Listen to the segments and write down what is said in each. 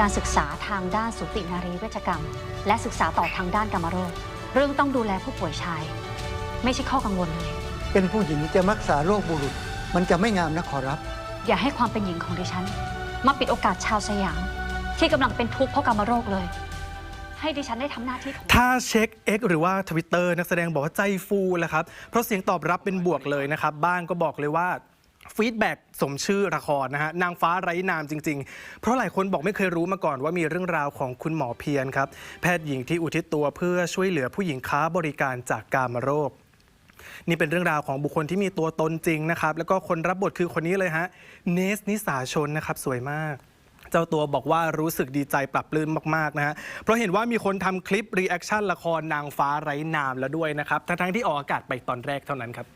การศึกษาทางด้านสูตินารีเวชกรรม และศึกษาต่อทางด้านกรรมโรค เรื่องต้องดูแลผู้ป่วยชาย ไม่ใช่ข้อกังวลเลย เป็นผู้หญิงจะรักษาโรคบุรุษ มันจะไม่งามนะขอรับ อย่าให้ความเป็นหญิงของดิฉัน มาปิดโอกาสชาวสยาม ที่กำลังเป็นทุกข์เพราะกรรมโรคเลย ให้ดิฉันได้ทำหน้าที่ของถ้าเช็ค X หรือว่า Twitter นักแสดงบอกว่าใจฟูแหละครับเพราะเสียงตอบรับเป็นบวกเลยนะครับบ้างก็บอกเลยว่า ฟีดแบ็กสมชื่อละครนะฮะนางฟ้าไร้นามจริง ๆ เพราะหลายคนบอกไม่เคยรู้มาก่อนว่ามีเรื่องราวของคุณหมอเพียรครับ แพทย์หญิงที่อุทิศตัวเพื่อช่วยเหลือผู้หญิงค้าบริการจากกามโรค นี่เป็นเรื่องราวของบุคคลที่มีตัวตนจริงนะครับ แล้วก็คนรับบทคือคนนี้เลยฮะเนสนิสาชนนะครับสวยมาก เจ้าตัวบอกว่ารู้สึกดีใจปรับปลื้มมากๆนะฮะเพราะเห็นว่ามีคนทำคลิปรีแอคชั่นละครนางฟ้าไร้นามแล้วด้วยนะครับทั้งๆที่ออกอากาศไปตอนแรกเท่านั้นครับ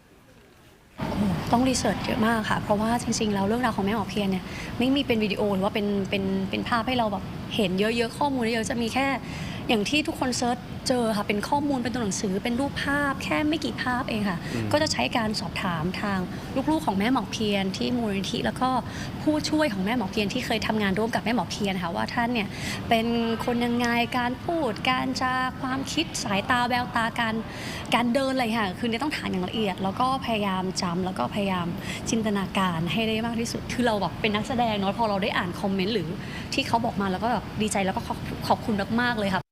ต้องรีเสิร์ชเยอะมากค่ะ เพราะว่าจริงๆแล้วเรื่องราวของแม่หมอเพียรเนี่ยไม่มีเป็นวิดีโอหรือว่าเป็นเป็นเป็นภาพให้เราแบบเห็นเยอะๆข้อมูลเยอะๆจะมีแค่ อย่างที่ทุกคนเซิร์ชเจอค่ะเป็นข้อมูลเป็นตัวหนังสือเป็นรูปภาพแค่ไม่กี่ภาพเองค่ะ ก็จะใช้การสอบถามทางลูกๆของแม่หมอเพียรที่มูลนิธิแล้วก็ผู้ช่วยของแม่หมอเพียรที่เคยทำงานร่วมกับแม่หมอเพียรค่ะว่าท่านเนี่ยเป็นคนยังไงการพูด การจาความคิดสายตาแววตาการการเดินอะไรค่ะคือเนี่ยต้องถามอย่างละเอียด แล้วก็พยายามจำแล้วก็พยายามจินตนาการให้ได้มากที่สุด คือเราแบบเป็นนักแสดงเนาะพอเราได้อ่านคอมเมนต์หรือที่เขาบอกมาแล้วก็แบบดีใจแล้วก็ขอบขอบคุณมากๆเลยค่ะ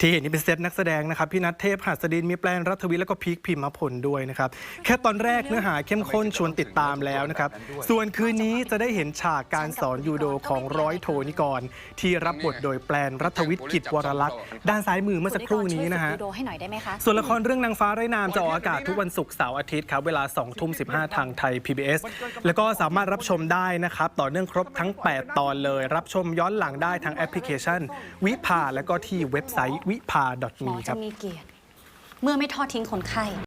ที่เห็นนี่เป็นเซตนักแสดงนะครับ พี่นัทเทพหัสดินมีแปลนรัฐวิทย์แล้วก็พีคพิมพ์พลด้วยนะครับ แค่ตอนแรกเนื้อหาเข้มข้นชวนติดตามแล้วนะครับ ส่วนคืนนี้จะได้เห็นฉากการสอนยูโดของร้อยโทนิกร ที่รับบทโดยแปลนรัฐวิทย์กิจวรลักษณ์ด้านซ้ายมือเมื่อสักครู่นี้นะฮะช่วยฝึกยูโดให้หน่อยได้ไหมคะส่วนละครเรื่องนางฟ้าไร้นามจะออกอากาศทุกวันศุกร์เสาร์อาทิตย์ครับเวลา2ทุ่ม15 ทางไทย PBS แล้วก็สามารถรับชมได้นะครับต่อเนื่องครบทั้ง 8 ตอนเลย รับชมย้อนหลังได้ทางแอปพลิเคชัน วิภาและก็ที่เว็บไซต์วิภาหมอ .me คจะรับ มีเกียรติ เมื่อไม่ทอดทิ้งคนไข้